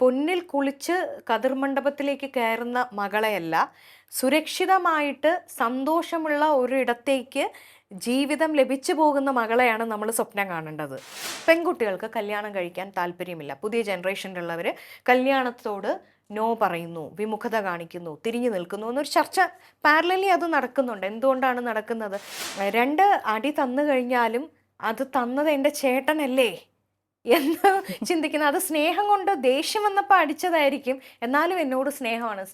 പൊന്നിൽ കുളിച്ച് കതിർമണ്ഡപത്തിലേക്ക് കയറുന്ന മകളെയല്ല സുരക്ഷിതമായിട്ട് സന്തോഷമുള്ള ഒരിടത്തേക്ക് ജീവിതം ലഭിച്ചു പോകുന്ന മകളെയാണ് നമ്മൾ സ്വപ്നം കാണേണ്ടത്. പെൺകുട്ടികൾക്ക് കല്യാണം കഴിക്കാൻ താല്പര്യമില്ല. പുതിയ ജനറേഷനിലുള്ളവർ കല്യാണത്തോട് നോ പറയുന്നു വിമുഖത കാണിക്കുന്നു തിരിഞ്ഞു നിൽക്കുന്നു എന്നൊരു ചർച്ച പാരലലി അത് നടക്കുന്നുണ്ട്. എന്തുകൊണ്ടാണ് നടക്കുന്നത്? രണ്ട് അടി തന്നു കഴിഞ്ഞാലും അത് തന്നത് എന്റെ ചേട്ടനല്ലേ? എന്ന് ചിന്തിക്കുന്നത് അത് സ്നേഹം കൊണ്ട് ദേഷ്യം വന്നപ്പോൾ അടിച്ചതായിരിക്കും. എന്നാലും എന്നോട് സ്നേഹമാണ്.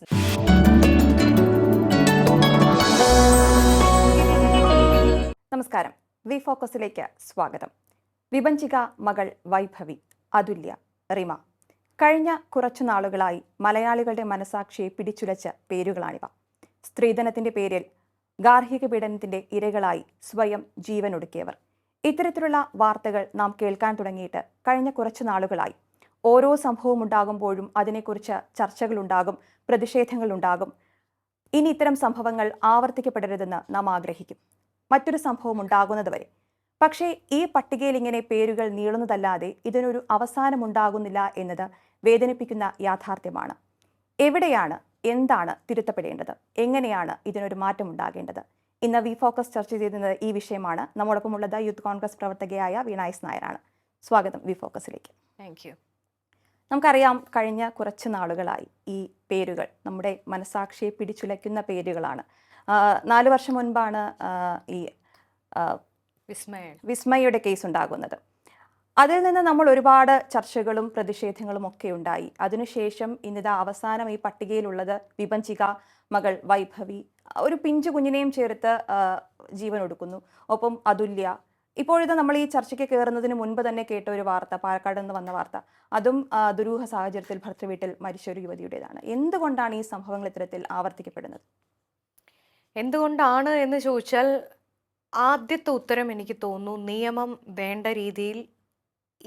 നമസ്കാരം. വി ഫോക്കസിലേക്ക് സ്വാഗതം. വിഭഞ്ചിക മകൾ വൈഭവി അതുല്യ റിമ. കഴിഞ്ഞ കുറച്ചു നാളുകളായി മലയാളികളുടെ മനസാക്ഷിയെ പിടിച്ചുലച്ച പേരുകളാണിവ. സ്ത്രീധനത്തിന്റെ പേരിൽ ഗാർഹിക പീഡനത്തിന്റെ ഇരകളായി സ്വയം ജീവനൊടുക്കിയവർ. ഇത്തരത്തിലുള്ള വാർത്തകൾ നാം കേൾക്കാൻ തുടങ്ങിയിട്ട് കഴിഞ്ഞ കുറച്ച് നാളുകളായി. ഓരോ സംഭവം ഉണ്ടാകുമ്പോഴും അതിനെക്കുറിച്ച് ചർച്ചകളുണ്ടാകും പ്രതിഷേധങ്ങളുണ്ടാകും ഇനി ഇത്തരം സംഭവങ്ങൾ ആവർത്തിക്കപ്പെടരുതെന്ന് നാം ആഗ്രഹിക്കും. മറ്റൊരു സംഭവം ഉണ്ടാകുന്നതുവരെ. പക്ഷേ ഈ പട്ടികയിൽ ഇങ്ങനെ പേരുകൾ നീളുന്നതല്ലാതെ ഇതിനൊരു അവസാനമുണ്ടാകുന്നില്ല എന്നത് വേദനിപ്പിക്കുന്ന യാഥാർത്ഥ്യമാണ്. എവിടെയാണ് എന്താണ് തിരുത്തപ്പെടേണ്ടത്? എങ്ങനെയാണ് ഇതിനൊരു മാറ്റം ഉണ്ടാകേണ്ടത് ഇന്ന് വി ഫോക്കസ് ചർച്ച ചെയ്യുന്നത് ഈ വിഷയമാണ്. നമ്മോടൊപ്പമുള്ളത് യൂത്ത് കോൺഗ്രസ് പ്രവർത്തകയായ വീണായസ് നായരാണ്. സ്വാഗതം വി ഫോക്കസിലേക്ക്. താങ്ക് യു നമുക്കറിയാം കഴിഞ്ഞ കുറച്ച് നാളുകളായി ഈ പേരുകൾ നമ്മുടെ മനസാക്ഷിയെ പിടിച്ചുലയ്ക്കുന്ന പേരുകളാണ്. നാല് വർഷം മുൻപാണ് ഈ വിസ്മയ വിസ്മയുടെ കേസ് ഉണ്ടാകുന്നത് അതിൽ നിന്ന് നമ്മൾ ഒരുപാട് ചർച്ചകളും പ്രതിഷേധങ്ങളും ഒക്കെ ഉണ്ടായി. അതിനുശേഷം ഇന്നിതാ അവസാനം ഈ പട്ടികയിലുള്ളത് വിപഞ്ചിക മകൾ വൈഭവി ഒരു പിഞ്ചു കുഞ്ഞിനെയും ചേർത്ത് ജീവൻ ഒടുക്കുന്നു ഒപ്പം അതുല്യ. ഇപ്പോഴത്തെ നമ്മൾ ഈ ചർച്ചയ്ക്ക് കയറുന്നതിന് മുൻപ് തന്നെ കേട്ട ഒരു വാർത്ത പാലക്കാട് നിന്ന് വന്ന വാർത്ത. അതും ദുരൂഹ സാഹചര്യത്തിൽ ഭർത്തൃവീട്ടിൽ മരിച്ച ഒരു യുവതിയുടേതാണ്. എന്തുകൊണ്ടാണ് ഈ സംഭവങ്ങൾ ഇത്തരത്തിൽ ആവർത്തിക്കപ്പെടുന്നത്? എന്തുകൊണ്ടാണ് എന്ന് ചോദിച്ചാൽ ആദ്യത്തെ ഉത്തരം എനിക്ക് തോന്നുന്നു നിയമം വേണ്ട രീതിയിൽ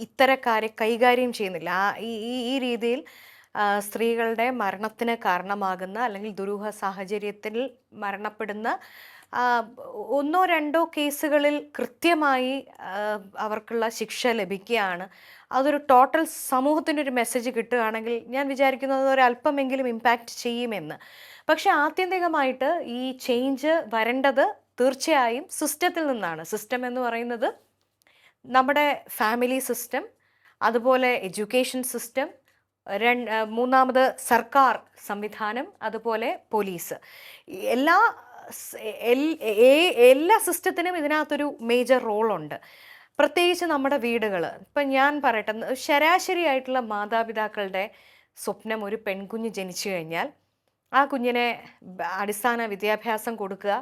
ഇത്തരക്കാരെ കൈകാര്യം ചെയ്യുന്നില്ല. ആ ഈ ഈ രീതിയിൽ സ്ത്രീകളുടെ മരണത്തിന് കാരണമാകുന്ന അല്ലെങ്കിൽ ദുരൂഹ സാഹചര്യത്തിൽ മരണപ്പെടുന്ന ഒന്നോ രണ്ടോ കേസുകളിൽ കൃത്യമായി അവർക്കുള്ള ശിക്ഷ ലഭിക്കുകയാണ്. അതൊരു ടോട്ടൽ സമൂഹത്തിന്റെ സമൂഹത്തിനൊരു മെസ്സേജ് കിട്ടുകയാണെങ്കിൽ ഞാൻ വിചാരിക്കുന്നത് ഒരു അല്പമെങ്കിലും ഇമ്പാക്റ്റ് ചെയ്യുമെന്ന്. പക്ഷെ ആത്യന്തികമായിട്ട് ഈ ചേഞ്ച് വരേണ്ടത് തീർച്ചയായും സിസ്റ്റത്തിൽ നിന്നാണ്. സിസ്റ്റം എന്ന് പറയുന്നത് നമ്മുടെ ഫാമിലി സിസ്റ്റം അതുപോലെ എഡ്യൂക്കേഷൻ സിസ്റ്റം രണ്ട് മൂന്നാമത് സർക്കാർ സംവിധാനം അതുപോലെ പോലീസ്. എല്ലാ എല്ലാ സിസ്റ്റത്തിനും ഇതിനകത്തൊരു മേജർ റോളുണ്ട്. പ്രത്യേകിച്ച് നമ്മുടെ വീടുകൾ ഇപ്പം ഞാൻ പറയട്ടെ ശരാശരി ശരാശരിയായിട്ടുള്ള മാതാപിതാക്കളുടെ സ്വപ്നം ഒരു പെൺകുഞ്ഞ് ജനിച്ചു കഴിഞ്ഞാൽ ആ കുഞ്ഞിനെ അടിസ്ഥാന വിദ്യാഭ്യാസം കൊടുക്കുക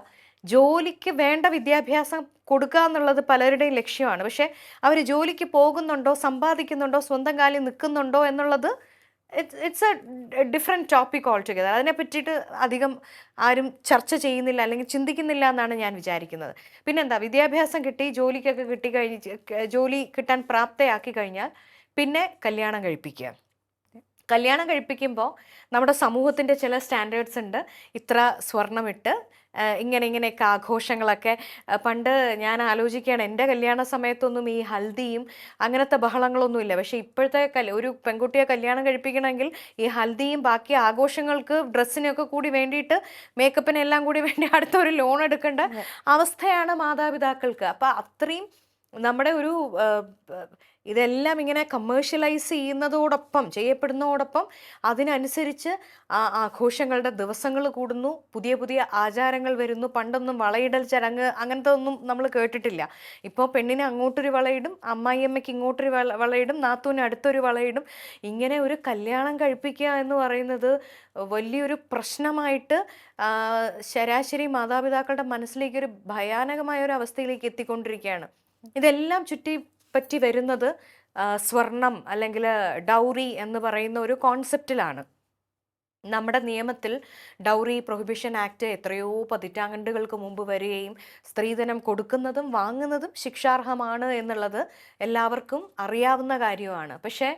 ജോലിക്ക് വേണ്ട വിദ്യാഭ്യാസം കൊടുക്കുക എന്നുള്ളത് പലരുടെയും ലക്ഷ്യമാണ്. പക്ഷേ അവർ ജോലിക്ക് പോകുന്നുണ്ടോ സമ്പാദിക്കുന്നുണ്ടോ സ്വന്തം കാലിൽ നിൽക്കുന്നുണ്ടോ എന്നുള്ളത് it's a different topic all together അതിനെ പറ്റിയിട്ട് അധികം ആരും ചർച്ച ചെയ്യുന്നില്ല അല്ലെങ്കിൽ ചിന്തിക്കുന്നില്ല എന്നാണ് ഞാൻ വിചാരിക്കുന്നത്. പിന്നെന്താ വിദ്യാഭ്യാസം കിട്ടി ജോലിക്കൊക്കെ കിട്ടി കഴിഞ്ഞ് ജോലി കിട്ടാൻ പ്രാപ്തയാക്കി കഴിഞ്ഞാൽ പിന്നെ കല്യാണം കഴിപ്പിക്കുക. കല്യാണം കഴിപ്പിക്കുമ്പോൾ നമ്മുടെ സമൂഹത്തിന്റെ ചില സ്റ്റാൻഡേർഡ്സ് ഉണ്ട്. ഇത്ര സ്വർണമിട്ട് ഇങ്ങനെ ഇങ്ങനെയൊക്കെ ആഘോഷങ്ങളൊക്കെ. പണ്ട് ഞാൻ ആലോചിക്കുകയാണ് എന്റെ കല്യാണ സമയത്തൊന്നും ഈ ഹൽദിയും അങ്ങനത്തെ ബഹളങ്ങളൊന്നും ഇല്ല. പക്ഷേ ഇപ്പോഴത്തെ കൽ ഒരു പെൺകുട്ടിയെ കല്യാണം കഴിപ്പിക്കണമെങ്കിൽ ഈ ഹൽദിയും ബാക്കി ആഘോഷങ്ങൾക്ക് ഡ്രസ്സിനൊക്കെ കൂടി വേണ്ടിയിട്ട് മേക്കപ്പിനെല്ലാം കൂടി വേണ്ടി അടുത്ത ഒരു ലോൺ എടുക്കേണ്ട അവസ്ഥയാണ് മാതാപിതാക്കൾക്ക്. അപ്പം അത്രയും നമ്മുടെ ഒരു ഇതെല്ലാം ഇങ്ങനെ കമേഴ്ഷ്യലൈസ് ചെയ്യുന്നതോടൊപ്പം ചെയ്യപ്പെടുന്നതോടൊപ്പം അതിനനുസരിച്ച് ആഘോഷങ്ങളുടെ ദിവസങ്ങൾ കൂടുന്നു പുതിയ പുതിയ ആചാരങ്ങൾ വരുന്നു. പണ്ടൊന്നും വളയിടൽ ചടങ്ങ് അങ്ങനത്തെ ഒന്നും നമ്മൾ കേട്ടിട്ടില്ല. ഇപ്പോൾ പെണ്ണിന് അങ്ങോട്ടൊരു വളയിടും അമ്മായിയമ്മയ്ക്ക് ഇങ്ങോട്ടൊരു വള വളയിടും നാത്തൂന് അടുത്തൊരു വളയിടും. ഇങ്ങനെ ഒരു കല്യാണം കഴിപ്പിക്കുക എന്ന് പറയുന്നത് വലിയൊരു പ്രശ്നമായിട്ട് ശരാശരി മാതാപിതാക്കളുടെ മനസ്സിലേക്ക് ഒരു ഭയാനകമായ ഒരു അവസ്ഥയിലേക്ക് എത്തിക്കൊണ്ടിരിക്കുകയാണ്. ഇതെല്ലാം ചുറ്റിപ്പറ്റി വരുന്നത് സ്വർണം അല്ലെങ്കിൽ ഡൗറി എന്ന് പറയുന്ന ഒരു കോൺസെപ്റ്റിലാണ്. നമ്മുടെ നിയമത്തിൽ ഡൗറി പ്രൊഹിബിഷൻ ആക്ട് എത്രയോ പതിറ്റാണ്ടുകൾക്ക് മുമ്പ് വരികയും സ്ത്രീധനം കൊടുക്കുന്നതും വാങ്ങുന്നതും ശിക്ഷാർഹമാണ് എന്നുള്ളത് എല്ലാവർക്കും അറിയാവുന്ന കാര്യമാണ്. പക്ഷേ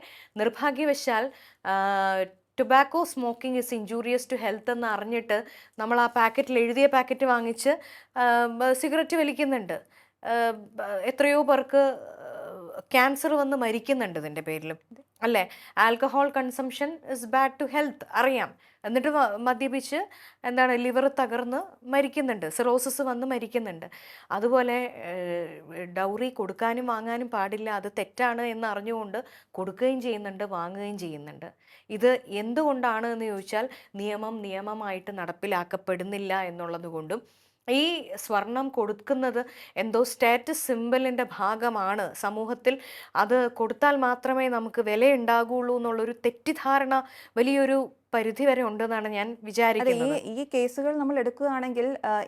നിർഭാഗ്യവശാൽ tobacco smoking is injurious to health എന്ന് അറിഞ്ഞിട്ട് നമ്മൾ ആ പാക്കറ്റിൽ എഴുതിയ പാക്കറ്റ് വാങ്ങിച്ച് സിഗരറ്റ് വലിക്കുന്നുണ്ട്. എത്രയോ പേർക്ക് ക്യാൻസർ വന്ന് മരിക്കുന്നുണ്ട് ഇതിന്റെ പേരിലും. അല്ലേ? Alcohol consumption is bad to health അറിയാം. എന്നിട്ട് മദ്യപിച്ച് എന്താണ് ലിവർ തകർന്ന് മരിക്കുന്നുണ്ട്. സിറോസിസ് വന്ന് മരിക്കുന്നുണ്ട്. അതുപോലെ ഡൗറി കൊടുക്കാനും വാങ്ങാനും പാടില്ല. അത് തെറ്റാണ് എന്ന് അറിഞ്ഞുകൊണ്ട് കൊടുക്കുകയും ചെയ്യുന്നുണ്ട് വാങ്ങുകയും ചെയ്യുന്നുണ്ട്. ഇത് എന്തുകൊണ്ടാണ് എന്ന് ചോദിച്ചാൽ നിയമം നിയമമായിട്ട് നടപ്പിലാക്കപ്പെടുന്നില്ല എന്നുള്ളത് കൊണ്ടും ഈ സ്വർണം കൊടുക്കുന്നത് എന്തോ സ്റ്റാറ്റസ് സിമ്പിളിന്റെ ഭാഗമാണ്. സമൂഹത്തിൽ അത് കൊടുത്താൽ മാത്രമേ നമുക്ക് വിലയുണ്ടാകുള്ളൂ എന്നുള്ളൊരു തെറ്റിദ്ധാരണ വലിയൊരു പരിധി വരെ ഉണ്ടെന്നാണ് ഞാൻ വിചാരിക്കുന്നത്. ഈ കേസുകൾ നമ്മൾ എടുക്കുകയാണെങ്കിൽ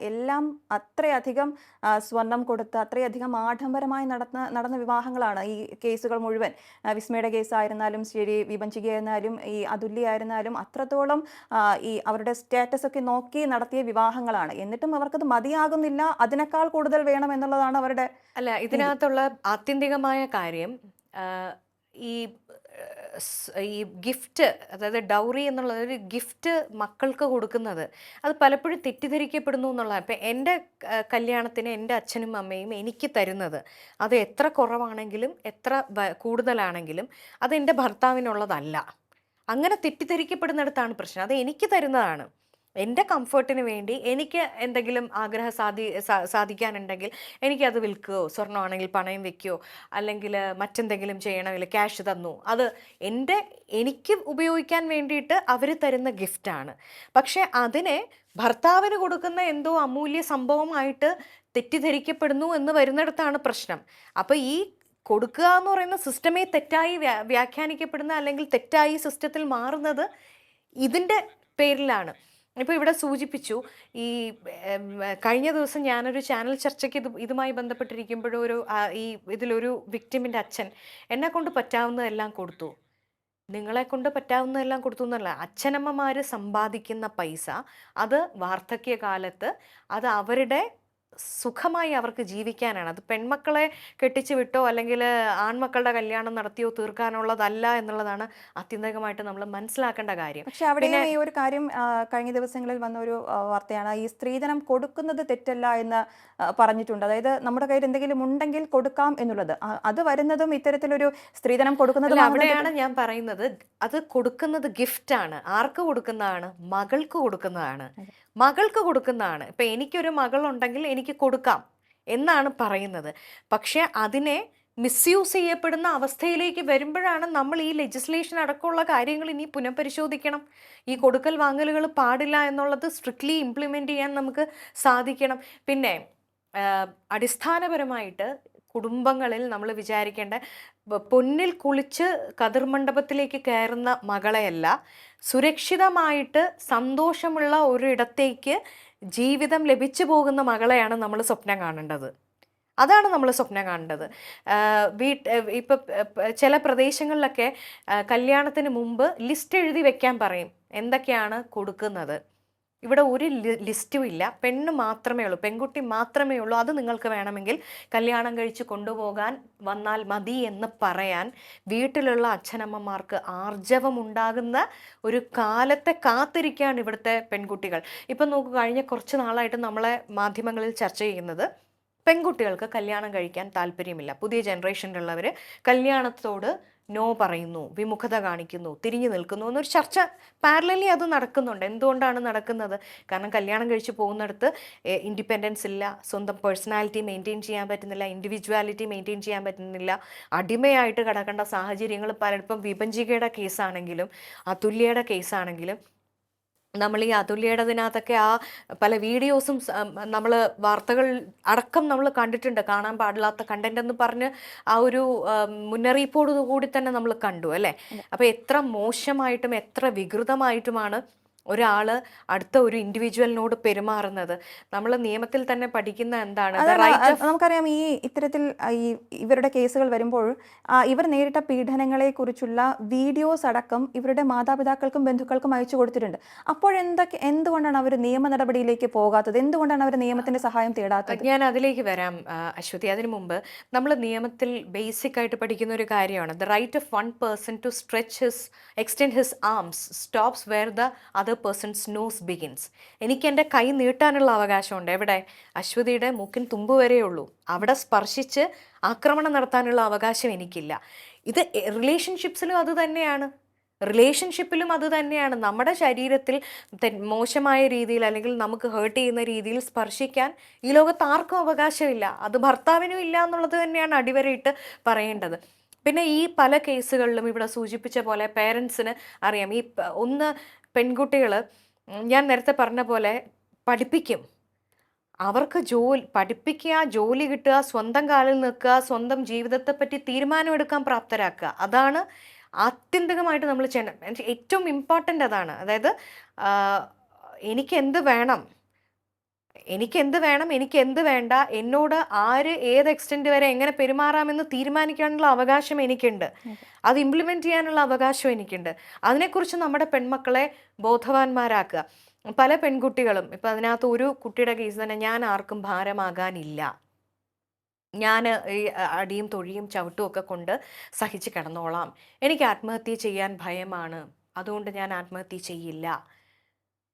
എല്ലാം അത്രയധികം സ്വർണം കൊടുത്ത് അത്രയധികം ആഡംബരമായി നടന്ന നടന്ന വിവാഹങ്ങളാണ് ഈ കേസുകൾ മുഴുവൻ. വിസ്മയുടെ കേസായിരുന്നാലും ശരി വിഭഞ്ചികയായിരുന്നാലും ഈ അതുല്യ ആയിരുന്നാലും അത്രത്തോളം ഈ അവരുടെ സ്റ്റാറ്റസ് ഒക്കെ നോക്കി നടത്തിയ വിവാഹങ്ങളാണ്. എന്നിട്ടും അവർക്കത് മതിയാകുന്നില്ല. അതിനേക്കാൾ കൂടുതൽ വേണം എന്നുള്ളതാണ് അവരുടെ അല്ല ഇതിനകത്തുള്ള ആത്യന്തികമായ കാര്യം ഈ ഈ ഗിഫ്റ്റ് അതായത് ഡൗറി എന്നുള്ളത് ഒരു ഗിഫ്റ്റ് മക്കൾക്ക് കൊടുക്കുന്നത്. അത് പലപ്പോഴും തെറ്റിദ്ധരിക്കപ്പെടുന്നു എന്നുള്ളതാണ്. ഇപ്പം എന്റെ കല്യാണത്തിന് എന്റെ അച്ഛനും അമ്മയും എനിക്ക് തരുന്നത് അത് എത്ര കുറവാണെങ്കിലും എത്ര കൂടുതലാണെങ്കിലും അത് എന്റെ ഭർത്താവിനുള്ളതല്ല. അങ്ങനെ തെറ്റിദ്ധരിക്കപ്പെടുന്നിടത്താണ് പ്രശ്നം. അത് എനിക്ക് തരുന്നതാണ്. എന്റെ കംഫർട്ടിന് വേണ്ടി എനിക്ക് എന്തെങ്കിലും ആഗ്രഹ സാധി സാധിക്കാനുണ്ടെങ്കിൽ എനിക്കത് വിൽക്കുകയോ സ്വർണമാണെങ്കിൽ പണയം വെക്കുകയോ അല്ലെങ്കിൽ മറ്റെന്തെങ്കിലും ചെയ്യണമെങ്കിൽ ക്യാഷ് തന്നു. അത് എന്റെ എനിക്ക് ഉപയോഗിക്കാൻ വേണ്ടിയിട്ട് അവർ തരുന്ന ഗിഫ്റ്റാണ് പക്ഷേ അതിനെ ഭർത്താവിന് കൊടുക്കുന്ന എന്തോ അമൂല്യ സംഭവമായിട്ട് തെറ്റിദ്ധരിക്കപ്പെടുന്നു എന്ന് വരുന്നിടത്താണ് പ്രശ്നം. അപ്പോൾ ഈ കൊടുക്കുക എന്ന് പറയുന്ന സിസ്റ്റമേ തെറ്റായി വ്യാ- വ്യാഖ്യാനിക്കപ്പെടുന്ന അല്ലെങ്കിൽ തെറ്റായി സിസ്റ്റത്തിൽ മാറുന്നത് ഇതിന്റെ പേരിലാണ്. ഇപ്പോൾ ഇവിടെ സൂചിപ്പിച്ചു ഈ കഴിഞ്ഞ ദിവസം ഞാനൊരു ചാനൽ ചർച്ചയ്ക്ക് ഇത് ഇതുമായി ബന്ധപ്പെട്ടിരിക്കുമ്പോഴും ഒരു ഈ ഇതിലൊരു വിക്ടിമിന്റെ അച്ഛൻ എന്നെ കൊണ്ട് പറ്റാവുന്നതെല്ലാം കൊടുത്തു. നിങ്ങളെ കൊണ്ട് പറ്റാവുന്നതെല്ലാം കൊടുത്തു എന്നല്ല അച്ഛനമ്മമാർ സമ്പാദിക്കുന്ന പൈസ അത് വാർദ്ധക്യകാലത്ത് അത് അവരുടെ സുഖമായി അവർക്ക് ജീവിക്കാനാണ്. അത് പെൺമക്കളെ കെട്ടിച്ചു വിട്ടോ അല്ലെങ്കിൽ ആൺമക്കളുടെ കല്യാണം നടത്തിയോ തീർക്കാനുള്ളതല്ല എന്നുള്ളതാണ് ആത്യന്തികമായിട്ട് നമ്മൾ മനസ്സിലാക്കേണ്ട കാര്യം. പക്ഷെ അവിടെ ഈ ഒരു കാര്യം കഴിഞ്ഞ ദിവസങ്ങളിൽ വന്ന ഒരു വാർത്തയാണ്. ഈ സ്ത്രീധനം കൊടുക്കുന്നത് തെറ്റല്ല എന്ന് പറഞ്ഞിട്ടുണ്ട്. അതായത് നമ്മുടെ കയ്യിൽ എന്തെങ്കിലും ഉണ്ടെങ്കിൽ കൊടുക്കാം എന്നുള്ളത്. അത് വരുന്നതും ഇത്തരത്തിലൊരു സ്ത്രീധനം കൊടുക്കുന്നത് അവിടെയാണ് ഞാൻ പറയുന്നത്. അത് കൊടുക്കുന്നത് ഗിഫ്റ്റാണ് ആർക്ക് കൊടുക്കുന്നതാണ്? മകൾക്ക് കൊടുക്കുന്നതാണ്. മകൾക്ക് കൊടുക്കുന്നതാണ്. ഇപ്പം എനിക്കൊരു മകളുണ്ടെങ്കിൽ എനിക്ക് കൊടുക്കാം എന്നാണ് പറയുന്നത്. പക്ഷേ അതിനെ മിസ്യൂസ് ചെയ്യപ്പെടുന്ന അവസ്ഥയിലേക്ക് വരുമ്പോഴാണ് നമ്മൾ ഈ ലെജിസ്ലേഷൻ അടക്കമുള്ള കാര്യങ്ങൾ ഇനി പുനഃപരിശോധിക്കണം. ഈ കൊടുക്കൽ വാങ്ങലുകൾ പാടില്ല എന്നുള്ളത് സ്ട്രിക്ട്ലി ഇംപ്ലിമെന്റ് ചെയ്യാൻ നമുക്ക് സാധിക്കണം. പിന്നെ അടിസ്ഥാനപരമായിട്ട് കുടുംബങ്ങളിൽ നമ്മൾ വിചാരിക്കേണ്ട പൊന്നിൽ കുളിച്ച് കതിർമണ്ഡപത്തിലേക്ക് കയറുന്ന മകളെയല്ല സുരക്ഷിതമായിട്ട് സന്തോഷമുള്ള ഒരിടത്തേക്ക് ജീവിതം ലഭിച്ചു പോകുന്ന മകളെയാണ് നമ്മൾ സ്വപ്നം കാണേണ്ടത്. അതാണ് നമ്മൾ സ്വപ്നം കാണേണ്ടത്. വീട്ട് ഇപ്പം ചില പ്രദേശങ്ങളിലൊക്കെ കല്യാണത്തിന് മുമ്പ് ലിസ്റ്റ് എഴുതി വെക്കാൻ പറയും. എന്തൊക്കെയാണ് കൊടുക്കുന്നത്? ഇവിടെ ഒരു ലിസ്റ്റും ഇല്ല. പെണ്ണ് മാത്രമേ ഉള്ളൂ. പെൺകുട്ടി മാത്രമേ ഉള്ളൂ. അത് നിങ്ങൾക്ക് വേണമെങ്കിൽ കല്യാണം കഴിച്ച് കൊണ്ടുപോകാൻ വന്നാൽ മതി എന്ന് പറയാൻ വീട്ടിലുള്ള അച്ഛനമ്മമാർക്ക് ആർജവമുണ്ടാകുന്ന ഒരു കാലത്തെ കാത്തിരിക്കുകയാണ് ഇവിടുത്തെ പെൺകുട്ടികൾ. ഇപ്പം നോക്കൂ കഴിഞ്ഞ കുറച്ച് നാളായിട്ട് നമ്മളെ മാധ്യമങ്ങളിൽ ചർച്ച ചെയ്യുന്നത് പെൺകുട്ടികൾക്ക് കല്യാണം കഴിക്കാൻ താല്പര്യമില്ല. പുതിയ ജനറേഷനിലുള്ളവർ കല്യാണത്തോട് നോ പറയുന്നു വിമുഖത കാണിക്കുന്നു തിരിഞ്ഞു നിൽക്കുന്നു എന്നൊരു ചർച്ച പാരലലി അത് നടക്കുന്നുണ്ട്. എന്തുകൊണ്ടാണ് നടക്കുന്നത്? കാരണം കല്യാണം കഴിച്ച് പോകുന്നിടത്ത് ഇൻഡിപെൻഡൻസ് ഇല്ല സ്വന്തം പേഴ്സണാലിറ്റി മെയിന്റെയിൻ ചെയ്യാൻ പറ്റുന്നില്ല ഇൻഡിവിജ്വാലിറ്റി മെയിന്റെയിൻ ചെയ്യാൻ പറ്റുന്നില്ല അടിമയായിട്ട് കിടക്കേണ്ട സാഹചര്യങ്ങൾ പലപ്പം വിഭജികയുടെ കേസാണെങ്കിലും അതുല്യയുടെ കേസാണെങ്കിലും നമ്മൾ ഈ അതുല്യയുടേതിനകത്തൊക്കെ ആ പല വീഡിയോസും നമ്മൾ വാർത്തകൾ അടക്കം നമ്മൾ കണ്ടിട്ടുണ്ട്. കാണാൻ പാടില്ലാത്ത കണ്ടന്റ് എന്ന് പറഞ്ഞ് ആ ഒരു മുന്നറിയിപ്പോടുകൂടി മുന്നറിയിപ്പോടു കൂടി തന്നെ നമ്മൾ കണ്ടു അല്ലേ? അപ്പോൾ എത്ര മോശമായിട്ടും എത്ര വികൃതമായിട്ടുമാണ് ഒരാൾ അടുത്ത ഒരു ഇൻഡിവിജ്വലിനോട് പെരുമാറുന്നത്. നമ്മൾ നിയമത്തിൽ തന്നെ പഠിക്കുന്ന എന്താണ്? നമുക്കറിയാം ഈ ഇത്തരത്തിൽ ഈ ഇവരുടെ കേസുകൾ വരുമ്പോൾ ഇവർ നേരിട്ട പീഡനങ്ങളെ കുറിച്ചുള്ള വീഡിയോസ് അടക്കം ഇവരുടെ മാതാപിതാക്കൾക്കും ബന്ധുക്കൾക്കും അയച്ചു കൊടുത്തിട്ടുണ്ട്. അപ്പോഴെന്തൊക്കെ എന്തുകൊണ്ടാണ് അവർ നിയമ നടപടിയിലേക്ക് പോകാത്തത്? എന്തുകൊണ്ടാണ് അവർ നിയമത്തിന്റെ സഹായം തേടാത്തത്? ഞാൻ അതിലേക്ക് വരാം അശ്വതി. അതിനു മുമ്പ് നമ്മൾ നിയമത്തിൽ ബേസിക് ആയിട്ട് പഠിക്കുന്ന ഒരു കാര്യമാണ്. The right of one person to stretch his extend his arms stops where the other person's nose begins എനിക്ക് എന്റെ കൈ നീട്ടാനുള്ള അവകാശമുണ്ട്. എവിടെ? അശ്വതിയുടെ മൂക്കിൻ തുമ്പ് വരെയുള്ളൂ അവിടെ സ്പർശിച്ച് ആക്രമണം നടത്താനുള്ള അവകാശം എനിക്കില്ല. ഇത് റിലേഷൻഷിപ്സിലും അത് തന്നെയാണ്. റിലേഷൻഷിപ്പിലും അത് തന്നെയാണ്. നമ്മുടെ ശരീരത്തിൽ മോശമായ രീതിയിൽ അല്ലെങ്കിൽ നമുക്ക് ഹേർട്ട് ചെയ്യുന്ന രീതിയിൽ സ്പർശിക്കാൻ ഈ ലോകത്ത് ആർക്കും അവകാശമില്ല. അത് ഭർത്താവിനും ഇല്ല എന്നുള്ളത് തന്നെയാണ് അടിവരയിട്ട് പറയേണ്ടത്. പിന്നെ ഈ പല കേസുകളിലും ഇവിടെ സൂചിപ്പിച്ച പോലെ പേരൻസിന് അറിയാം. ഈ ഒന്ന് പെൺകുട്ടികൾ ഞാൻ നേരത്തെ പറഞ്ഞ പോലെ പഠിപ്പിക്കും. അവർക്ക് ജോലി പഠിപ്പിക്കുക ജോലി കിട്ടുക സ്വന്തം കാലിൽ നിൽക്കുക സ്വന്തം ജീവിതത്തെ പറ്റി തീരുമാനമെടുക്കാൻ പ്രാപ്തരാക്കുക. അതാണ് ആത്യന്തികമായിട്ട് നമ്മൾ ചെയ്യണം ഏറ്റവും ഇമ്പോർട്ടന്റ് അതാണ്. അതായത് എനിക്ക് എന്ത് വേണം എനിക്ക് എന്ത് വേണം എനിക്ക് എന്ത് വേണ്ട എന്നോട് ആര് ഏത് എക്സ്റ്റെന്റ് വരെ എങ്ങനെ പെരുമാറാമെന്ന് തീരുമാനിക്കാനുള്ള അവകാശം എനിക്കുണ്ട്. അത്. ഇംപ്ലിമെന്റ് ചെയ്യാനുള്ള അവകാശം എനിക്കുണ്ട്. അതിനെക്കുറിച്ച് നമ്മുടെ പെൺമക്കളെ ബോധവാന്മാരാക്കുക. പല പെൺകുട്ടികളും ഇപ്പം അതിനകത്ത് ഒരു കുട്ടിയുടെ കേസ് തന്നെ ഞാൻ ആർക്കും ഭാരമാകാനില്ല. ഞാൻ ഈ അടിയും തൊഴിയും ചവിട്ടും ഒക്കെ കൊണ്ട് സഹിച്ച് കിടന്നോളാം. എനിക്ക് ആത്മഹത്യ ചെയ്യാൻ ഭയമാണ്. അതുകൊണ്ട് ഞാൻ ആത്മഹത്യ ചെയ്യില്ല.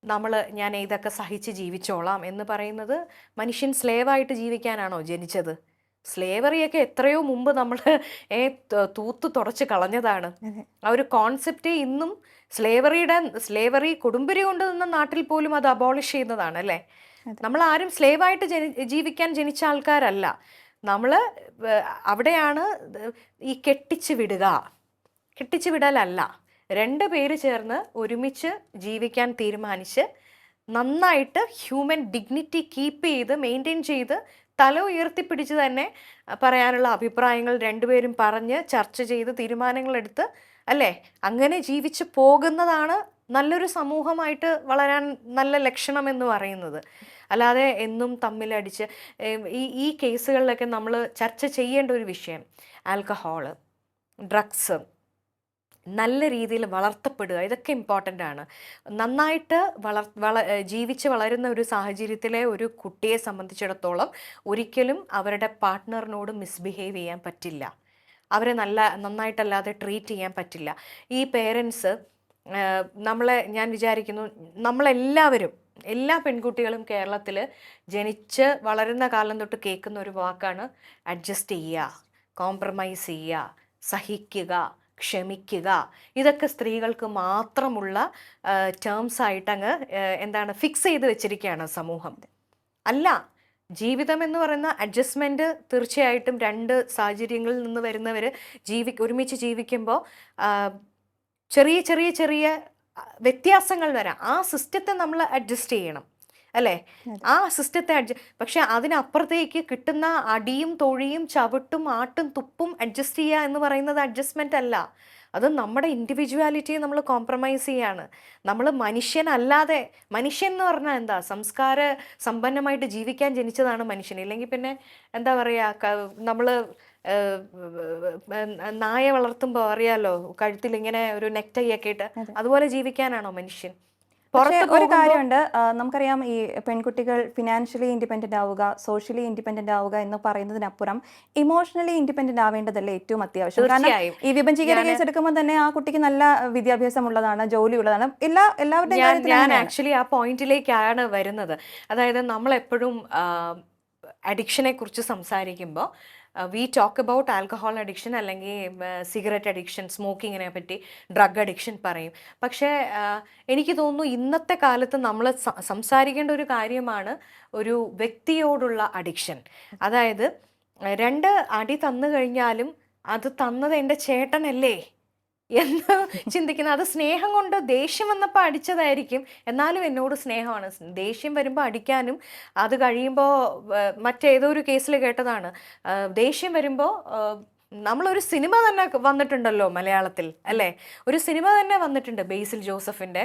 നമ്മൾ ഞാൻ ഇതൊക്കെ സഹിച്ച് ജീവിച്ചോളാം എന്ന് പറയുന്നത് മനുഷ്യൻ സ്ലേവായിട്ട് ജീവിക്കാനാണോ ജനിച്ചത്? സ്ലേവറിയൊക്കെ എത്രയോ മുമ്പ് നമ്മൾ ഏ തൂത്ത് തുടച്ച് കളഞ്ഞതാണ്. ആ ഒരു കോൺസെപ്റ്റ് ഇന്നും സ്ലേവറിയുടെ സ്ലേവറി കുടുംബരി കൊണ്ട് നിന്ന നാട്ടിൽ പോലും അത് അബോളിഷ് ചെയ്യുന്നതാണ് അല്ലേ? നമ്മൾ ആരും സ്ലേവായിട്ട് ജനി ജീവിക്കാൻ ജനിച്ച ആൾക്കാരല്ല. നമ്മൾ അവിടെയാണ് ഈ കെട്ടിച്ച് വിടുക. കെട്ടിച്ച് വിടലല്ല. രണ്ട് പേര് ചേർന്ന് ഒരുമിച്ച് ജീവിക്കാൻ തീരുമാനിച്ച് നന്നായിട്ട് ഹ്യൂമൻ ഡിഗ്നിറ്റി കീപ്പ് ചെയ്ത് മെയിന്റെയിൻ ചെയ്ത് തല ഉയർത്തിപ്പിടിച്ച് തന്നെ പറയാനുള്ള അഭിപ്രായങ്ങൾ രണ്ടുപേരും പറഞ്ഞ് ചർച്ച ചെയ്ത് തീരുമാനങ്ങളെടുത്ത് അല്ലേ? അങ്ങനെ ജീവിച്ച് പോകുന്നതാണ് നല്ലൊരു സമൂഹമായിട്ട് വളരാൻ നല്ല ലക്ഷണം എന്ന് പറയുന്നത്. അല്ലാതെ എന്നും തമ്മിലടിച്ച് ഈ ഈ കേസുകളിലൊക്കെ നമ്മൾ ചർച്ച ചെയ്യേണ്ട ഒരു വിഷയം ആൽക്കഹോൾ ഡ്രഗ്സ് നല്ല രീതിയിൽ വളർത്തപ്പെടുക. ഇതൊക്കെ ഇമ്പോർട്ടന്റ് ആണ്. നന്നായിട്ട് വളർ വള ജീവിച്ച് വളരുന്ന ഒരു സാഹചര്യത്തിലെ ഒരു കുട്ടിയെ സംബന്ധിച്ചിടത്തോളം ഒരിക്കലും അവരുടെ പാർട്ട്ണറിനോട് മിസ്ബിഹേവ് ചെയ്യാൻ പറ്റില്ല. അവരെ നല്ല നന്നായിട്ടല്ലാതെ ട്രീറ്റ് ചെയ്യാൻ പറ്റില്ല. ഈ പേരൻസ് നമ്മളെ ഞാൻ വിചാരിക്കുന്നു നമ്മളെല്ലാവരും എല്ലാ പെൺകുട്ടികളും കേരളത്തിൽ ജനിച്ച് വളരുന്ന കാലം തൊട്ട് കേൾക്കുന്ന ഒരു വാക്കാണ് അഡ്ജസ്റ്റ് ചെയ്യുക കോംപ്രമൈസ് ചെയ്യുക സഹിക്കുക. ക്ഷമിക്കുക. ഇതൊക്കെ സ്ത്രീകൾക്ക് മാത്രമുള്ള ടേംസ് ആയിട്ട് അങ്ങ് എന്താണ് ഫിക്സ് ചെയ്ത് വെച്ചിരിക്കുകയാണ് സമൂഹം. അല്ല ജീവിതം എന്ന് പറയുന്ന അഡ്ജസ്റ്റ്മെന്റ് തീർച്ചയായിട്ടും രണ്ട് സാഹചര്യങ്ങളിൽ നിന്ന് വരുന്നവർ ജീവി ഒരുമിച്ച് ജീവിക്കുമ്പോൾ ചെറിയ ചെറിയ ചെറിയ വ്യത്യാസങ്ങൾ വരാം. ആ സിസ്റ്റത്തെ നമ്മൾ അഡ്ജസ്റ്റ് ചെയ്യണം. അല്ലേ? ആ സിസ്റ്റത്തെ അഡ്ജസ്റ്റ് പക്ഷെ അതിനപ്പുറത്തേക്ക് കിട്ടുന്ന അടിയും തൊഴിയും ചവിട്ടും ആട്ടും തുപ്പും അഡ്ജസ്റ്റ് ചെയ്യുക എന്ന് പറയുന്നത് അഡ്ജസ്റ്റ്മെന്റ് അല്ല. അത് നമ്മുടെ ഇൻഡിവിജ്വാലിറ്റിയെ നമ്മൾ കോംപ്രമൈസ് ചെയ്യാണ്. നമ്മൾ മനുഷ്യനല്ലാതെ മനുഷ്യൻ എന്ന് പറഞ്ഞാൽ എന്താ? സംസ്കാര സമ്പന്നമായിട്ട് ജീവിക്കാൻ ജനിച്ചതാണ് മനുഷ്യൻ. ഇല്ലെങ്കിൽ പിന്നെ എന്താ പറയുക നമ്മൾ നായ വളർത്തുമ്പോൾ അറിയാലോ കഴുത്തിൽ ഇങ്ങനെ ഒരു നെക്ടൈ ഒക്കെ ഇട്ട് അതുപോലെ ജീവിക്കാനാണോ മനുഷ്യൻ? ഒരു കാര്യമുണ്ട്. നമുക്കറിയാം ഈ പെൺകുട്ടികൾ ഫിനാൻഷ്യലി ഇൻഡിപെൻഡന്റ് ആവുക സോഷ്യലി ഇൻഡിപെൻഡന്റ് ആവുക എന്ന് പറയുന്നതിനപ്പുറം ഇമോഷണലി ഇൻഡിപെൻഡന്റ് ആവേണ്ടതല്ലേ ഏറ്റവും അത്യാവശ്യം. കാരണം ഈ വിഭജിക്കുന്ന കേസ് എടുക്കുമ്പോൾ തന്നെ ആ കുട്ടിക്ക് നല്ല വിദ്യാഭ്യാസം ഉള്ളതാണ് ജോലി ഉള്ളതാണ് എല്ലാ എല്ലാവരുടെയും ഞാൻ. ആക്ച്വലി ആ പോയിന്റിലേക്കാണ് വരുന്നത്. അതായത് നമ്മളെപ്പോഴും അഡിക്ഷനെ കുറിച്ച് സംസാരിക്കുമ്പോൾ we talk about alcohol addiction അല്ലെങ്കിൽ സിഗരറ്റ് അഡിക്ഷൻ സ്മോക്കിങ്ങിനെ പറ്റി ഡ്രഗ് അഡിക്ഷൻ പറയും. പക്ഷേ ആ, എനിക്ക് തോന്നുന്നു ഇന്നത്തെ കാലത്ത് നമ്മൾ സംസാരിക്കേണ്ട ഒരു കാര്യമാണ് ഒരു വ്യക്തിയോടുള്ള അഡിക്ഷൻ അതായത് രണ്ട് അടി തന്നു കഴിഞ്ഞാലും അത് തന്നത് എന്റെ ചേട്ടനല്ലേ? എന്ന് ചിന്തിക്കുന്ന അത് സ്നേഹം കൊണ്ട് ദേഷ്യം വന്നപ്പോൾ അടിച്ചതായിരിക്കും. എന്നാലും എന്നോട് സ്നേഹമാണ്. ദേഷ്യം വരുമ്പോൾ അടിക്കാനും അത് കഴിയുമ്പോൾ മറ്റേതോ ഒരു കേസിൽ കേട്ടതാണ്. ദേഷ്യം വരുമ്പോൾ നമ്മളൊരു സിനിമ തന്നെ വന്നിട്ടുണ്ടല്ലോ മലയാളത്തിൽ അല്ലേ? ഒരു സിനിമ തന്നെ വന്നിട്ടുണ്ട് ബേസിൽ ജോസഫിന്റെ.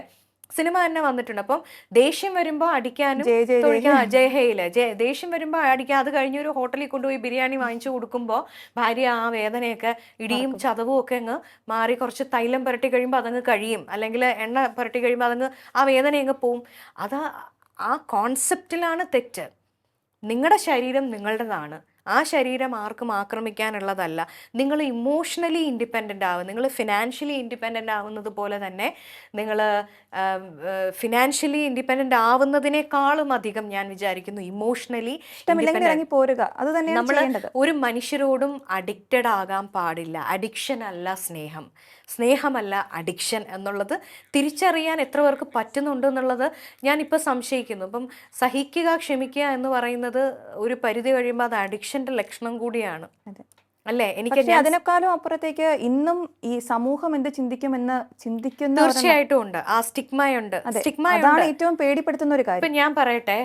സിനിമ തന്നെ വന്നിട്ടുണ്ട്. അപ്പം ദേഷ്യം വരുമ്പോൾ അടിക്കാനും ജയ ജയ ജയ. ജയഹയിൽ ദേഷ്യം വരുമ്പോൾ അടിക്കാൻ അത് കഴിഞ്ഞ് ഒരു ഹോട്ടലിൽ കൊണ്ടുപോയി ബിരിയാണി വാങ്ങിച്ചു കൊടുക്കുമ്പോൾ ഭാര്യ ആ വേദനയൊക്കെ ഇടിയും ചതവും ഒക്കെ അങ്ങ് മാറി കുറച്ച് തൈലം പുരട്ടി കഴിയുമ്പോൾ അതങ്ങ് കഴിയും. അല്ലെങ്കിൽ എണ്ണ പുരട്ടി കഴിയുമ്പോൾ അതങ്ങ് ആ വേദന അങ്ങ് പോവും. അത് ആ കോൺസെപ്റ്റിലാണ് തെറ്റ്. നിങ്ങളുടെ ശരീരം നിങ്ങളുടേതാണ്. ആ ശരീരം ആർക്കും ആക്രമിക്കാനുള്ളതല്ല. നിങ്ങൾ ഇമോഷണലി ഇൻഡിപെൻഡന്റ് ആവും നിങ്ങൾ ഫിനാൻഷ്യലി ഇൻഡിപെൻഡന്റ് ആവുന്നത് പോലെ തന്നെ നിങ്ങൾ ഫിനാൻഷ്യലി ഇൻഡിപെൻഡന്റ് ആവുന്നതിനേക്കാളും അധികം ഞാൻ വിചാരിക്കുന്നു ഇമോഷണലി ഇറങ്ങി പോരുക. അത് തന്നെ നമ്മൾ ഒരു മനുഷ്യരോടും അഡിക്റ്റഡ് ആകാൻ പാടില്ല. അഡിക്ഷൻ അല്ല സ്നേഹം. സ്നേഹമല്ല അഡിക്ഷൻ എന്നുള്ളത് തിരിച്ചറിയാൻ എത്ര പേർക്ക് പറ്റുന്നുണ്ട് എന്നുള്ളത് ഞാനിപ്പോൾ സംശയിക്കുന്നു. അപ്പം സഹിക്കുക ക്ഷമിക്കുക എന്ന് പറയുന്നത് ഒരു പരിധി കഴിയുമ്പോൾ അത് അഡിക്ഷന്റെ ലക്ഷണം കൂടിയാണ്. അല്ലേ? എനിക്ക് അതിനേക്കാളും അപ്പുറത്തേക്ക് ഇന്നും ഈ സമൂഹം എന്ത് ചിന്തിക്കുമെന്ന് ചിന്തിക്കുന്ന തീർച്ചയായിട്ടും ഉണ്ട്. ആ സ്റ്റിഗ്മയുണ്ട് സ്റ്റിഗ്മ അതാണ് ഏറ്റവും പേടിപ്പെടുത്തുന്ന ഒരു കാര്യം. ഇപ്പം ഞാൻ പറയട്ടെ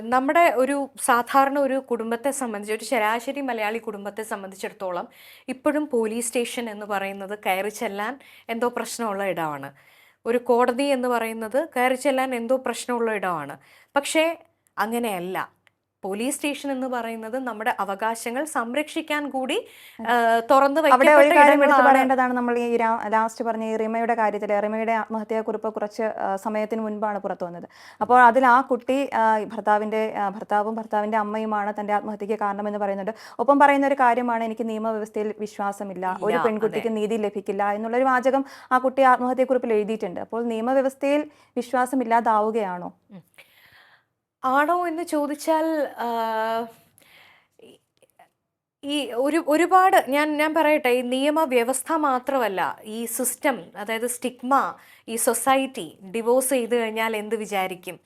നമ്മുടെ ഒരു സാധാരണ ഒരു കുടുംബത്തെ സംബന്ധിച്ച് ഒരു ശരാശരി മലയാളി കുടുംബത്തെ സംബന്ധിച്ചിടത്തോളം ഇപ്പോഴും പോലീസ് സ്റ്റേഷൻ എന്ന് പറയുന്നത് കയറി ചെല്ലാൻ എന്തോ പ്രശ്നമുള്ള ഇടമാണ്. ഒരു കോടതി എന്ന് പറയുന്നത് കയറി ചെല്ലാൻ എന്തോ പ്രശ്നമുള്ള ഇടമാണ്. പക്ഷേ അങ്ങനെയല്ല. പോലീസ് സ്റ്റേഷൻ എന്ന് പറയുന്നത് നമ്മുടെ അവകാശങ്ങൾ സംരക്ഷിക്കാൻ കൂടി തുറന്നു അവിടെ ഒരു വയ്ക്കപ്പെട്ട കാര്യം എടുത്ത് പറയേണ്ടതാണ് നമ്മൾ ഈ ലാസ്റ്റ് പറഞ്ഞ ഈ റിമയുടെ കാര്യത്തിൽ. റിമയുടെ ആത്മഹത്യാക്കുറിപ്പ് കുറച്ച് സമയത്തിന് മുൻപാണ് പുറത്തു വന്നത്. അപ്പോൾ അതിൽ ആ കുട്ടി ഭർത്താവിന്റെ ഭർത്താവും ഭർത്താവിന്റെ അമ്മയുമാണ് തന്റെ ആത്മഹത്യക്ക് കാരണമെന്ന് പറയുന്നുണ്ട് ഒപ്പം പറയുന്ന ഒരു കാര്യമാണ് എനിക്ക് നിയമവ്യവസ്ഥയിൽ വിശ്വാസമില്ല. ഒരു പെൺകുട്ടിക്ക് നീതി ലഭിക്കില്ല എന്നുള്ളൊരു വാചകം ആ കുട്ടി ആത്മഹത്യക്കുറിപ്പിൽ എഴുതിയിട്ടുണ്ട്. അപ്പോൾ നിയമവ്യവസ്ഥയിൽ വിശ്വാസമില്ലാതാവുകയാണോ? ആണോ എന്ന് ചോദിച്ചാൽ ഈ ഒരു ഒരുപാട് ഞാൻ ഞാൻ പറയട്ടെ ഈ നിയമവ്യവസ്ഥ മാത്രമല്ല ഈ സിസ്റ്റം അതായത് സ്റ്റിഗ്മ ഈ സൊസൈറ്റി ഡിവോഴ്സ് ചെയ്ത് കഴിഞ്ഞാൽ എന്ത് വിചാരിക്കും?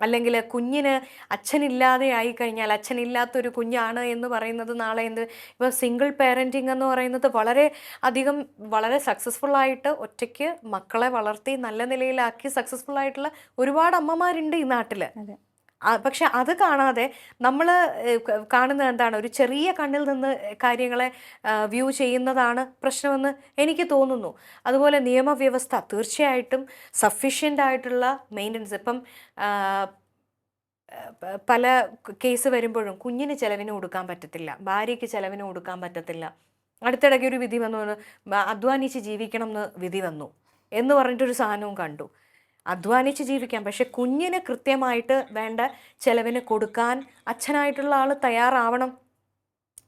അല്ലെങ്കിൽ കുഞ്ഞിന് അച്ഛനില്ലാതെ ആയി കഴിഞ്ഞാൽ അച്ഛനില്ലാത്തൊരു കുഞ്ഞാണ് എന്ന് പറയുന്നത് നാളെ എന്ത്? ഇപ്പോൾ സിംഗിൾ പേരന്റിങ് എന്ന് പറയുന്നത് വളരെ അധികം വളരെ സക്സസ്ഫുള്ളായിട്ട് ഒറ്റയ്ക്ക് മക്കളെ വളർത്തി നല്ല നിലയിലാക്കി സക്സസ്ഫുള്ളായിട്ടുള്ള ഒരുപാട് അമ്മമാരുണ്ട് ഈ നാട്ടിൽ പക്ഷെ അത് കാണാതെ നമ്മൾ കാണുന്നത് എന്താണ്? ഒരു ചെറിയ കണ്ണിൽ നിന്ന് കാര്യങ്ങളെ വ്യൂ ചെയ്യുന്നതാണ് പ്രശ്നമെന്ന് എനിക്ക് തോന്നുന്നു. അതുപോലെ നിയമവ്യവസ്ഥ തീർച്ചയായിട്ടും സഫീഷ്യന്റ് ആയിട്ടുള്ള മെയിന്റനൻസ് ഇപ്പം പല കേസ് വരുമ്പോഴും കുഞ്ഞിന് ചിലവിന് കൊടുക്കാൻ പറ്റത്തില്ല ഭാര്യയ്ക്ക് ചിലവിന് കൊടുക്കാൻ പറ്റത്തില്ല. അടുത്തിടയ്ക്ക് ഒരു വിധി വന്നു അധ്വാനിച്ച് ജീവിക്കണം എന്ന് വിധി വന്നു എന്ന് പറഞ്ഞിട്ടൊരു സാധനവും കണ്ടു. അധ്വാനിച്ച് ജീവിക്കാം. പക്ഷെ കുഞ്ഞിന് കൃത്യമായിട്ട് വേണ്ട ചെലവിന് കൊടുക്കാൻ അച്ഛനായിട്ടുള്ള ആൾ തയ്യാറാവണം.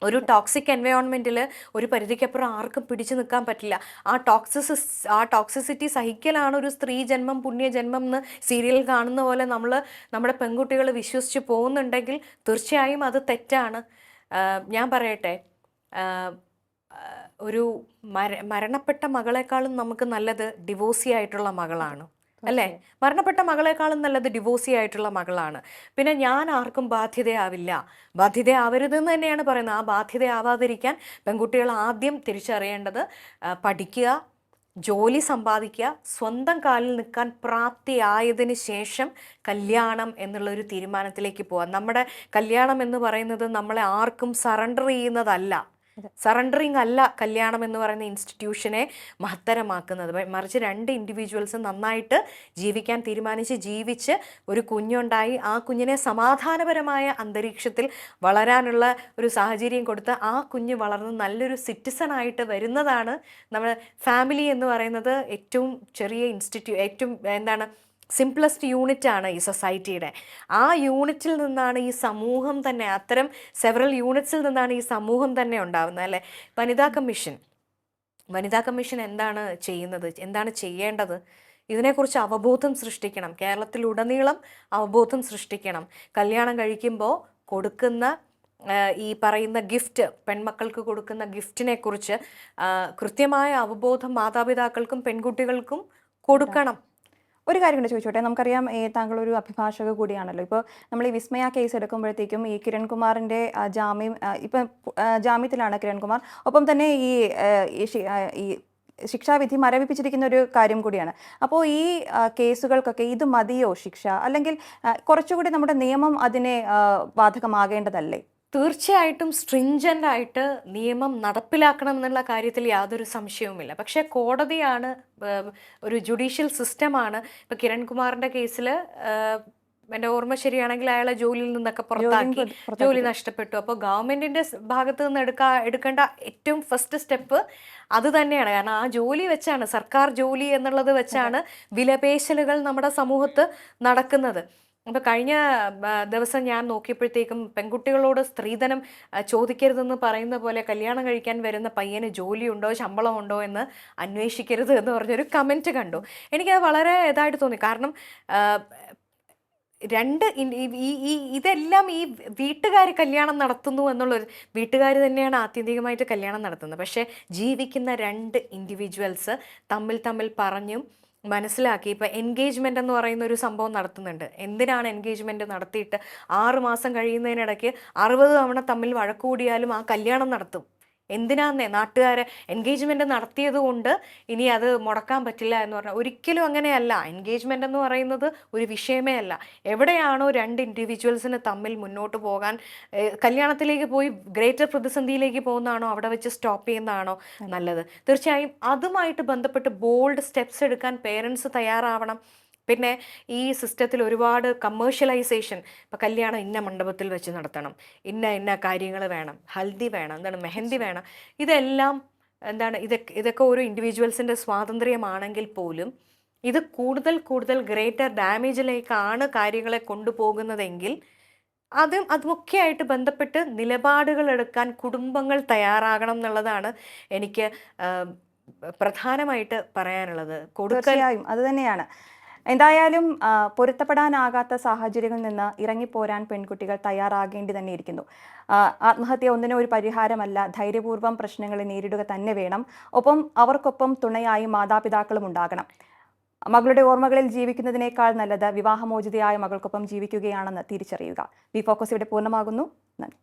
ഒരു ടോക്സിക് എൻവയോൺമെന്റിൽ ഒരു പരിധിക്കപ്പുറം ആർക്കും പിടിച്ചു നിൽക്കാൻ പറ്റില്ല. ആ ടോക്സിസ് ആ ടോക്സിസിറ്റി സഹിക്കലാണ് ഒരു സ്ത്രീ ജന്മം പുണ്യജന്മം എന്ന് സീരിയൽ കാണുന്ന പോലെ നമ്മൾ നമ്മുടെ പെൺകുട്ടികൾ വിശ്വസിച്ച് പോകുന്നുണ്ടെങ്കിൽ തീർച്ചയായും അത് തെറ്റാണ്. ഞാൻ പറയട്ടെ. ഒരു മര മരണപ്പെട്ട മകളെക്കാളും നമുക്ക് നല്ലത് ഡിവോഴ്സി ആയിട്ടുള്ള മകളാണ്. അല്ലേ? മരണപ്പെട്ട മകളെക്കാളും നല്ലത് ഡിവോഴ്സി ആയിട്ടുള്ള മകളാണ്. പിന്നെ ഞാൻ ആർക്കും ബാധ്യതയാവില്ല. ബാധ്യതയാവരുതെന്ന് തന്നെയാണ് പറയുന്നത്. ആ ബാധ്യതയാവാതിരിക്കാൻ പെൺകുട്ടികൾ ആദ്യം തിരിച്ചറിയേണ്ടത് പഠിക്കുക ജോലി സമ്പാദിക്കുക സ്വന്തം കാലിൽ നിൽക്കാൻ പ്രാപ്തിയായതിന് ശേഷം കല്യാണം എന്നുള്ളൊരു തീരുമാനത്തിലേക്ക് പോവാം. നമ്മുടെ കല്യാണം എന്ന് പറയുന്നത് നമ്മളെ ആർക്കും സറണ്ടർ ചെയ്യുന്നതല്ല. സറണ്ടറിങ് അല്ല കല്യാണം എന്ന് പറയുന്ന ഇൻസ്റ്റിറ്റ്യൂഷനെ മഹത്തരമാക്കുന്നത്. മറിച്ച് രണ്ട് ഇൻഡിവിജ്വൽസ് നന്നായിട്ട് ജീവിക്കാൻ തീരുമാനിച്ച് ജീവിച്ച് ഒരു കുഞ്ഞുണ്ടായി ആ കുഞ്ഞിനെ സമാധാനപരമായ അന്തരീക്ഷത്തിൽ വളരാനുള്ള ഒരു സാഹചര്യം കൊടുത്ത് ആ കുഞ്ഞ് വളർന്ന് നല്ലൊരു സിറ്റിസൺ ആയിട്ട് വരുന്നതാണ് നമ്മുടെ ഫാമിലി എന്ന് പറയുന്നത് ഏറ്റവും ചെറിയ ഇൻസ്റ്റിറ്റ്യൂ ഏറ്റവും എന്താണ് സിംപ്ലസ്റ്റ് യൂണിറ്റ് ആണ് ഈ സൊസൈറ്റിയുടെ. ആ യൂണിറ്റിൽ നിന്നാണ് ഈ സമൂഹം തന്നെ അത്തരം സെവറൽ യൂണിറ്റ്സിൽ നിന്നാണ് ഈ സമൂഹം തന്നെ ഉണ്ടാവുന്നത് അല്ലേ? വനിതാ കമ്മീഷൻ. വനിതാ കമ്മീഷൻ എന്താണ് ചെയ്യുന്നത്? എന്താണ് ചെയ്യേണ്ടത്? ഇതിനെക്കുറിച്ച് അവബോധം സൃഷ്ടിക്കണം. കേരളത്തിലുടനീളം അവബോധം സൃഷ്ടിക്കണം. കല്യാണം കഴിക്കുമ്പോൾ കൊടുക്കുന്ന ഈ പറയുന്ന ഗിഫ്റ്റ് പെൺമക്കൾക്ക് കൊടുക്കുന്ന ഗിഫ്റ്റിനെ കുറിച്ച് കൃത്യമായ അവബോധം മാതാപിതാക്കൾക്കും പെൺകുട്ടികൾക്കും കൊടുക്കണം. ഒരു കാര്യം കൂടെ ചോദിച്ചോട്ടെ. നമുക്കറിയാം ഈ താങ്കൾ ഒരു അഭിഭാഷക കൂടിയാണല്ലോ. ഇപ്പോൾ നമ്മൾ ഈ വിസ്മയ കേസ് എടുക്കുമ്പോഴത്തേക്കും ഈ കിരൺകുമാറിന്റെ ജാമ്യം ഇപ്പം ജാമ്യത്തിലാണ് കിരൺകുമാർ. ഒപ്പം തന്നെ ഈ ഈ ശിക്ഷാവിധി മരവിപ്പിച്ചിരിക്കുന്ന ഒരു കാര്യം കൂടിയാണ്. അപ്പോൾ ഈ കേസുകൾക്കൊക്കെ ഇത് മതിയോ ശിക്ഷ? അല്ലെങ്കിൽ കുറച്ചുകൂടി നമ്മുടെ നിയമം അതിനെ ബാധകമാകേണ്ടതല്ലേ? തീർച്ചയായിട്ടും സ്ട്രിഞ്ചന്റ് ആയിട്ട് നിയമം നടപ്പിലാക്കണം എന്നുള്ള കാര്യത്തിൽ യാതൊരു സംശയവുമില്ല. പക്ഷേ കോടതിയാണ് ഒരു ജുഡീഷ്യൽ സിസ്റ്റമാണ്. ഇപ്പോൾ കിരൺകുമാറിന്റെ കേസിൽ എന്റെ ഓർമ്മ ശരിയാണെങ്കിൽ അയാളെ ജോലിയിൽ നിന്നൊക്കെ പുറത്താക്കി. ജോലി നഷ്ടപ്പെട്ടു. അപ്പോൾ ഗവൺമെന്റിന്റെ ഭാഗത്ത് നിന്ന് എടുക്കാ എടുക്കേണ്ട ഏറ്റവും ഫസ്റ്റ് സ്റ്റെപ്പ് അത് തന്നെയാണ്. കാരണം ആ ജോലി വെച്ചാണ് സർക്കാർ ജോലി എന്നുള്ളത് വെച്ചാണ് വിലപേശലുകൾ നമ്മുടെ സമൂഹത്ത് നടക്കുന്നത്. അപ്പോൾ കഴിഞ്ഞ ദിവസം ഞാൻ നോക്കിയപ്പോഴത്തേക്കും പെൺകുട്ടികളോട് സ്ത്രീധനം ചോദിക്കരുതെന്ന് പറയുന്ന പോലെ കല്യാണം കഴിക്കാൻ വരുന്ന പയ്യന് ജോലിയുണ്ടോ ശമ്പളമുണ്ടോ എന്ന് അന്വേഷിക്കരുത് എന്ന് പറഞ്ഞൊരു കമന്റ് കണ്ടു. എനിക്കത് വളരെ ഇതായിട്ട് തോന്നി. കാരണം രണ്ട് ഈ ഈ ഇതെല്ലാം ഈ വീട്ടുകാർ കല്യാണം നടത്തുന്നു എന്നുള്ളൊരു വീട്ടുകാർ തന്നെയാണ് ആത്യന്തികമായിട്ട് കല്യാണം നടത്തുന്നത്. പക്ഷേ ജീവിക്കുന്ന രണ്ട് ഇൻഡിവിജ്വൽസ് തമ്മിൽ തമ്മിൽ പറഞ്ഞും മനസ്സിലാക്കി. ഇപ്പം എൻഗേജ്മെന്റ് എന്ന് പറയുന്ന ഒരു സംഭവം നടത്തുന്നുണ്ട്. എന്തിനാണ് എൻഗേജ്മെന്റ് നടത്തിയിട്ട് ആറ് മാസം കഴിയുന്നതിനിടയ്ക്ക് അറുപത് തവണ തമ്മിൽ വഴക്കുകൂടിയാലും ആ കല്യാണം നടത്തും. എന്തിനാന്നേ നാട്ടുകാരെ എൻഗേജ്മെന്റ് നടത്തിയത് കൊണ്ട് ഇനി അത് മുടക്കാൻ പറ്റില്ല എന്ന് പറഞ്ഞാൽ ഒരിക്കലും അങ്ങനെയല്ല. എൻഗേജ്മെന്റ് എന്ന് പറയുന്നത് ഒരു വിഷയമേ അല്ല. എവിടെയാണോ രണ്ട് ഇൻഡിവിജ്വൽസിന് തമ്മിൽ മുന്നോട്ട് പോകാൻ കല്യാണത്തിലേക്ക് പോയി ഗ്രേറ്റർ പ്രതിസന്ധിയിലേക്ക് പോകുന്നതാണോ അവിടെ വെച്ച് സ്റ്റോപ്പ് ചെയ്യുന്നതാണോ നല്ലത്? തീർച്ചയായും അതുമായിട്ട് ബന്ധപ്പെട്ട് ബോൾഡ് സ്റ്റെപ്സ് എടുക്കാൻ പേരൻസ് തയ്യാറാവണം. പിന്നെ ഈ സിസ്റ്റത്തിൽ ഒരുപാട് കമേഴ്ഷ്യലൈസേഷൻ ഇപ്പം കല്യാണം ഇന്ന മണ്ഡപത്തിൽ വെച്ച് നടത്തണം. ഇന്ന ഇന്ന കാര്യങ്ങൾ വേണം. ഹൽദി വേണം. എന്താണ് മെഹന്തി വേണം. ഇതെല്ലാം എന്താണ് ഇതൊക്കെ ഇതൊക്കെ ഓരോ ഇൻഡിവിജ്വൽസിന്റെ സ്വാതന്ത്ര്യമാണെങ്കിൽ പോലും ഇത് കൂടുതൽ കൂടുതൽ ഗ്രേറ്റർ ഡാമേജിലേക്കാണ് കാര്യങ്ങളെ കൊണ്ടുപോകുന്നതെങ്കിൽ അതും അതുമൊക്കെയായിട്ട് ബന്ധപ്പെട്ട് നിലപാടുകൾ എടുക്കാൻ കുടുംബങ്ങൾ തയ്യാറാകണം എന്നുള്ളതാണ് എനിക്ക് പ്രധാനമായിട്ട് പറയാനുള്ളത്. കൊടുക്കലായും അത് തന്നെയാണ്. എന്തായാലും പൊരുത്തപ്പെടാനാകാത്ത സാഹചര്യങ്ങളിൽ നിന്ന് ഇറങ്ങിപ്പോരാൻ പെൺകുട്ടികൾ തയ്യാറാകേണ്ടി തന്നെ ഇരിക്കുന്നു ആത്മഹത്യ ഒന്നിനും ഒരു പരിഹാരമല്ല. ധൈര്യപൂർവം പ്രശ്നങ്ങളെ നേരിടുക തന്നെ വേണം. ഒപ്പം അവർക്കൊപ്പം തുണയായി മാതാപിതാക്കളും ഉണ്ടാകണം. മകളുടെ ഓർമ്മകളിൽ ജീവിക്കുന്നതിനേക്കാൾ നല്ലത് വിവാഹമോചിതയായ മകൾക്കൊപ്പം ജീവിക്കുകയാണെന്ന് തിരിച്ചറിയുക. ബി ഫോക്കസ് ഇവിടെ പൂർണമാകുന്നു. നന്ദി.